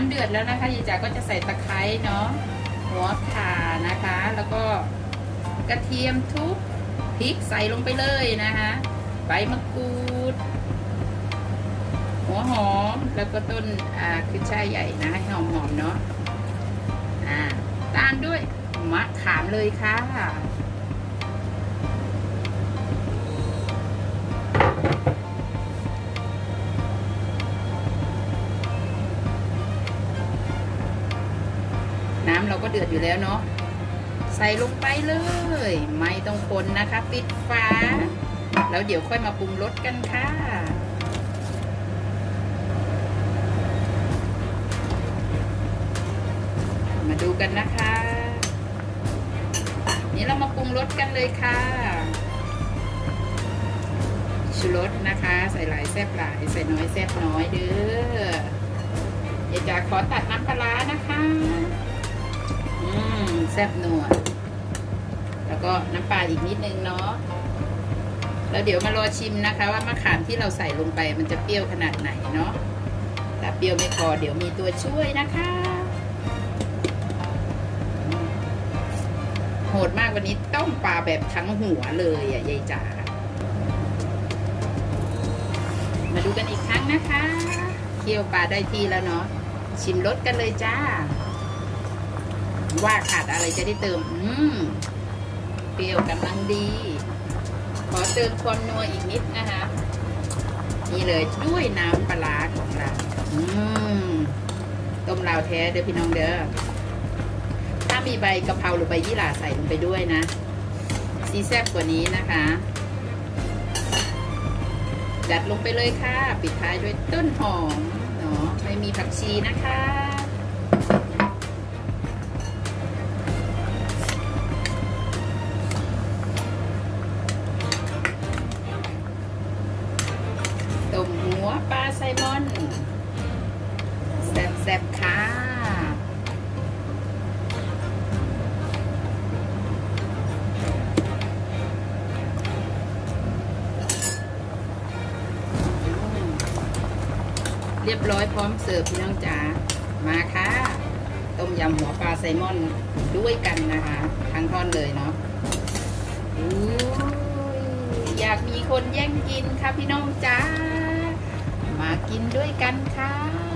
น้ำเดือดแล้วนะคะยายจ๋าก็จะใส่ตะไคร้เนาะหัวข่านะคะ แล้วก็กระเทียมทุบพริกใส่ลงไปเลยนะคะใบมะกรูด หัวหอมแล้วก็ต้นอ่าคือช่ายใหญ่นะให้หอมๆเนาะอ่าตามด้วยมะขามเลยค่ะ เราก็เดือดอยู่แล้วเนาะใส่ลงไปเลย ไม่ต้องคนนะคะ ปิดฝาแล้วเดี๋ยวค่อยมาปรุงรสกันค่ะ มาดูกันนะคะ นี่เรามาปรุงรสกันเลยค่ะชูรสนะคะ ใส่หลายแซ่บหลายใส่น้อยแซ่บน้อยเด้ออยากจะขอตัดน้ำปลานะคะ แซ่บนัว แล้วก็น้ำปลาอีกนิดนึงเนาะ แล้วเดี๋ยวมารอชิมนะคะ ว่ามะขามที่เราใส่ลงไปมันจะเปรี้ยวขนาดไหนเนาะถ้าเปรี้ยวไม่พอเดี๋ยวมีตัวช่วยนะคะ โหดมากวันนี้ต้มปลาแบบทั้งหัวเลยอะยายจ๋า มาดูกันอีกครั้งนะคะ เคี่ยวปลาได้ที่แล้วเนาะ ชิมรสกันเลยจ้า ว่าขาดอะไรจะได้เติม อืมเปรี้ยวกำลังดี ขอเติมความนัวอีกนิดนะคะ นี่เลยด้วยน้ำปลาของเรา อืมต้มลาวแท้เด้อพี่น้องเด้อ ถ้ามีใบกะเพราหรือใบยี่หร่าใส่ลงไปด้วยนะซีแซ่บกว่านี้นะคะจัดลงไปเลยค่ะ ปิดท้ายด้วยต้นหอมเนาะไม่มีผักชีนะคะ วปลาไซมอนแซ่บๆค่ะเรียบร้อยพร้อมเสิร์ฟพี่น้องจ๋า มาค่ะ ต้มยำหัวปลาไซมอนด้วยกันนะคะ ทั้งท่อนเลยเนาะอยอยากมีคนแย่งกินค่ะพี่น้องจ๋า กินด้วยกันค่ะ